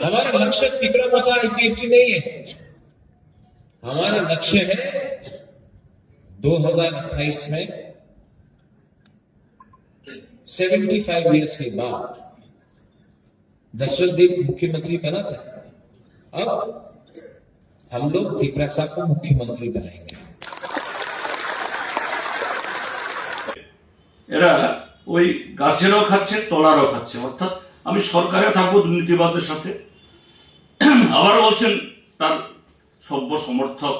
हमारा लक्ष्य तिकड़ा मचा आईपीएफटी नहीं है हमारा लक्ष्य है 2028 में 75 इयर्स के बाद दशरथ देव मुख्यमंत्री बना था अब हम लोग त्रिपुरा साहब को मुख्यमंत्री बनाएंगे এরা ওই গাছেরও খাচ্ছে তলারও খাচ্ছে অর্থাৎ আমি সরকারে থাকবো দুর্নীতিবাদের সাথে আবার বলছেন তার সভ্য সমর্থক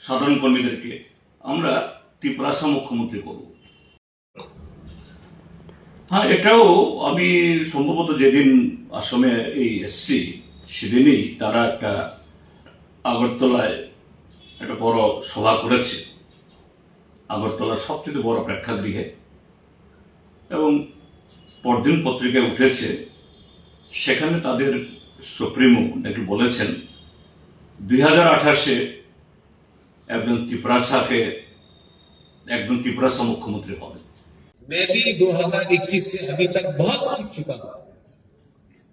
সাধারণ কর্মীদেরকে আমরা ত্রিপুরাসা মুখ্যমন্ত্রী করব। হ্যাঁ এটাও আমি সম্ভবত যেদিন আসামে এই এসছি সেদিনই তারা একটা আগরতলায় একটা বড় সভা করেছে। আগরতলার সবচেয়ে বড় প্রেক্ষাগৃহে এবং পরদিন পত্রিকায় উঠেছে, সেখানে তাদের সুপ্রিমো নাকি বলেছেন দুই হাজার আঠাশে একজন ত্রিপুরাসাকে একজন ত্রিপুরাসা মুখ্যমন্ত্রী হবে मैं भी 2021 से अभी तक बहुत सीख चुका हूं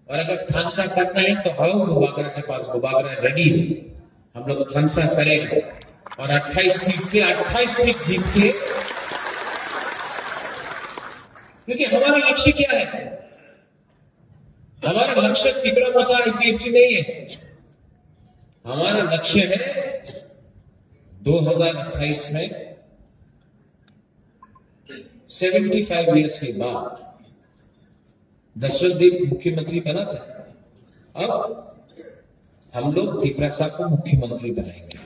और अगर खानसा करना है तो आओ गुबागरा के पास गुबागरा रेडी है हम लोग खानसा करेंगे और 28 सीट से 28 सीट जीत के क्योंकि हमारा लक्ष्य क्या है हमारा लक्ष्य मचा आईपीएफटी नहीं है। हमारा लक्ष्य है 2028 में 75 इयर्स के बाद दशरथ देव मुख्यमंत्री बना था। अब हम लोग त्रिपुरा साहब को मुख्यमंत्री बनाएँगे।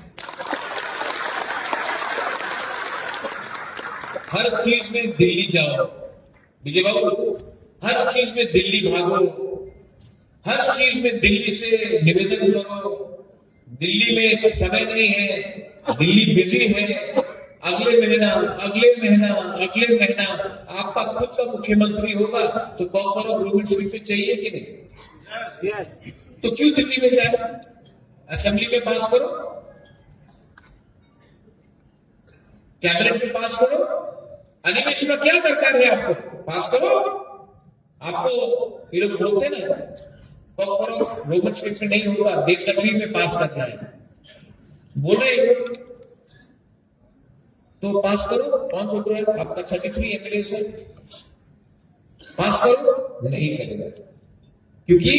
हर चीज़ में दिल्ली जाओ। विजय बाबू, हर चीज़ में दिल्ली भागो। हर चीज़ में दिल्ली से निवेदन करो। दिल्ली में समय नहीं है दिल्ली बिज़ी है। अगले महीना अगले महीना अगले महीना आपका खुद का मुख्यमंत्री होगा तो ऑफ़ गवर्नमेंट स्कीम पे चाहिए कि नहीं? Yes. तो क्यों दिल्ली में जाए? असेंबली में पास करो। कैबिनेट में पास करो। अधिवेशन का क्या दरकार है आपको? पास करो। आपको ये लोग बोलते ना ऑफ़ गवर्नमेंट स्कीम नहीं होगा, देवनगरी में पास करना है। बोले तो पास करो, कौन बोल रहा है? आपका थर्टी थ्री एमएलए से पास करो, नहीं करेगा। क्योंकि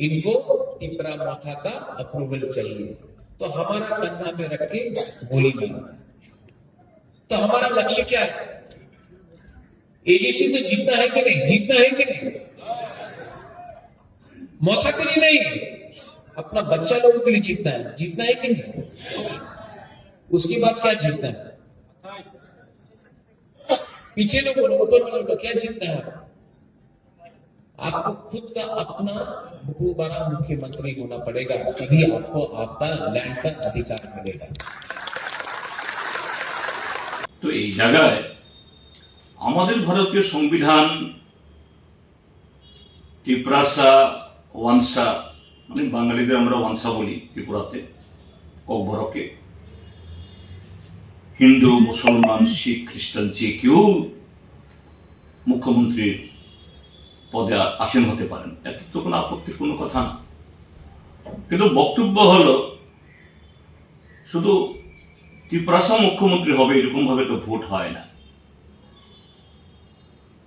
इनको टिपरा माथा का अप्रूवल चाहिए। तो हमारा कंधा में रख के गोली मारता तो हमारा लक्ष्य क्या है? एडीसी में जीतना है कि नहीं? जीतना है कि नहीं? मौथा के लिए नहीं अपना बच्चा लोगों के लिए जीतना है जीतना है कि नहीं उसके बाद क्या जीतना है पीछे लोग बोलो ऊपर वाले लोग क्या जीतना है आपको खुद का अपना दोबारा मुख्यमंत्री होना पड़ेगा तभी आपको आपका लैंड का अधिकार मिलेगा তো এই জায়গায় আমাদের ভারতীয় সংবিধান ত্রিপুরাসা ওয়ানসা মানে বাঙালিদের আমরা ওয়ানসা বলি ত্রিপুরাতে, ককবরকে। হিন্দু, মুসলমান, শিখ, খ্রিস্টান, যে কেউ মুখ্যমন্ত্রীর পদে আসীন হতে পারেন, এতে তো কোনো আপত্তির কোনো কথা না। কিন্তু বক্তব্য হলো, শুধু ত্রিপুরাসা মুখ্যমন্ত্রী হবে এরকম ভাবে তো ভোট হয় না।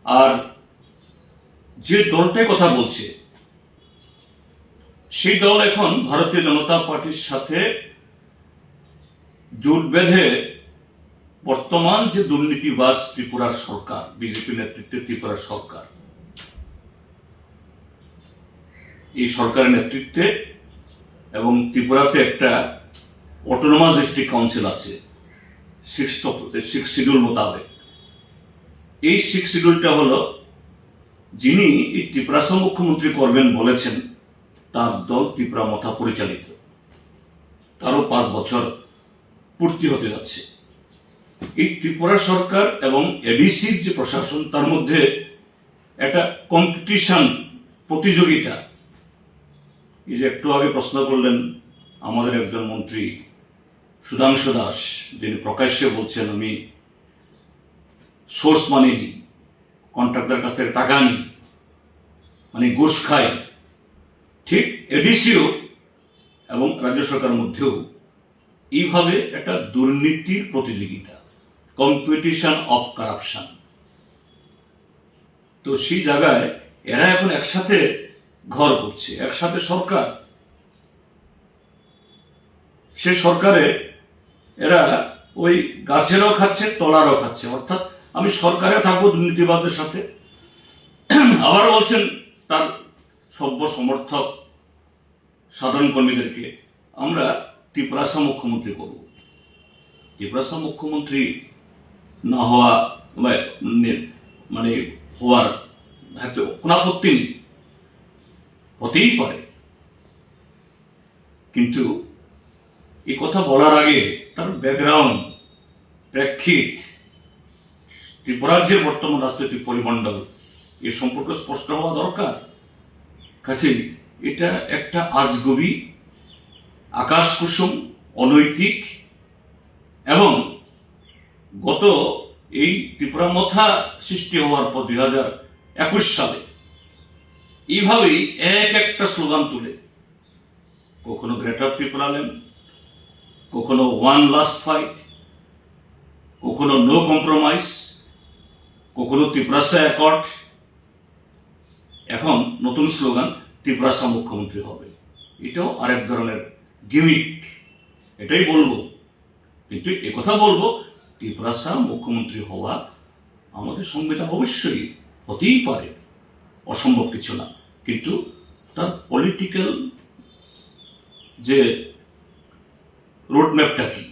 আর যে দলটাই কথা বলছে সেই দল এখন ভারতীয় জনতা পার্টির সাথে জোট বেঁধে বর্তমান যে দুর্নীতিবাজ ত্রিপুরার সরকার, বিজেপি নেতৃত্বে ত্রিপুরার সরকার, এই সরকারের নেতৃত্বে এবং ত্রিপুরাতে একটা অটোনোমাস ডিস্ট্রিক্ট কাউন্সিল আছে সিক্স সিক্স শিডিউল মোতাবেক। এই সিক্স শিডিউলটা হলো যিনি এই ত্রিপুরাসা মুখ্যমন্ত্রী করবেন বলেছেন তার দল ত্রিপুরা মথা পরিচালিত। তারও পাঁচ বছর পূর্তি হতে যাচ্ছে। এই ত্রিপুরা সরকার এবং এডিসির যে প্রশাসন, তার মধ্যে একটা কম্পিটিশন প্রতিযোগিতা। এই যে একটু আগে প্রশ্ন করলেন আমাদের একজন মন্ত্রী, সুধাংশু দাস, যিনি প্রকাশ্যে বলছেন, আমি সোর্স মানি নিই কন্ট্রাক্টর কাছ থেকে টাকা নিই মানে ঘুষ খাই। ঠিক এডিসিও এবং রাজ্য সরকার মধ্যেও এইভাবে একটা দুর্নীতির প্রতিযোগিতা কম্পিটিশন অফ কারাপশন তো সেই জায়গায় এরা এখন একসাথে ঘর করছে, একসাথে সরকার। সে সরকারে এরা ওই গাছেরও খাচ্ছে, তলারও খাচ্ছে। অর্থাৎ আমি সরকারে থাকব দুর্নীতিবাদের সাথে। আবার বলছেন তার সভ্য সমর্থক সাধারণ কর্মীদেরকে আমরা ত্রিপুরাসা মুখ্যমন্ত্রী করব। ত্রিপুরাসা মুখ্যমন্ত্রী না হওয়া বা- মানে হওয়ার হয়তো কোনো আপত্তি নেই। হতেই পারে। কিন্তু এই কথা বলার আগে তার ব্যাকগ্রাউন্ড, প্রেক্ষিত ত্রিপুরার যে বর্তমান রাজনৈতিক পরিমণ্ডল, এ সম্পর্কে স্পষ্ট হওয়া দরকার। কাছেই এটা একটা আজগবি আকাশ কুসুম অনৈতিক এবং গত এই ত্রিপুরা মথা সৃষ্টি হওয়ার পর দুই হাজার একুশ সালে এইভাবেই এক একটা স্লোগান তুলে। কখনো গ্রেটার ত্রিপুরা ল্যান্ড কখনো ওয়ান লাস্ট ফাইট, কখনো নো কম্প্রোমাইজ, কখনো ত্রিপুরাসা অ্যাকর্ড এখন নতুন স্লোগান ত্রিপুরাসা মুখ্যমন্ত্রী হবে। এটাও আরেক ধরনের গিমিক এটাই বলব। কিন্তু কথা বলব ত্রিপুরাসা মুখ্যমন্ত্রী হওয়া আমাদের সংবিধান অবশ্যই হতেই পারে, অসম্ভব কিছু না। কিন্তু তার পলিটিক্যাল যে রোডম্যাপটা কি,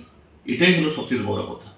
এটাই হলো সবচেয়ে বড় কথা।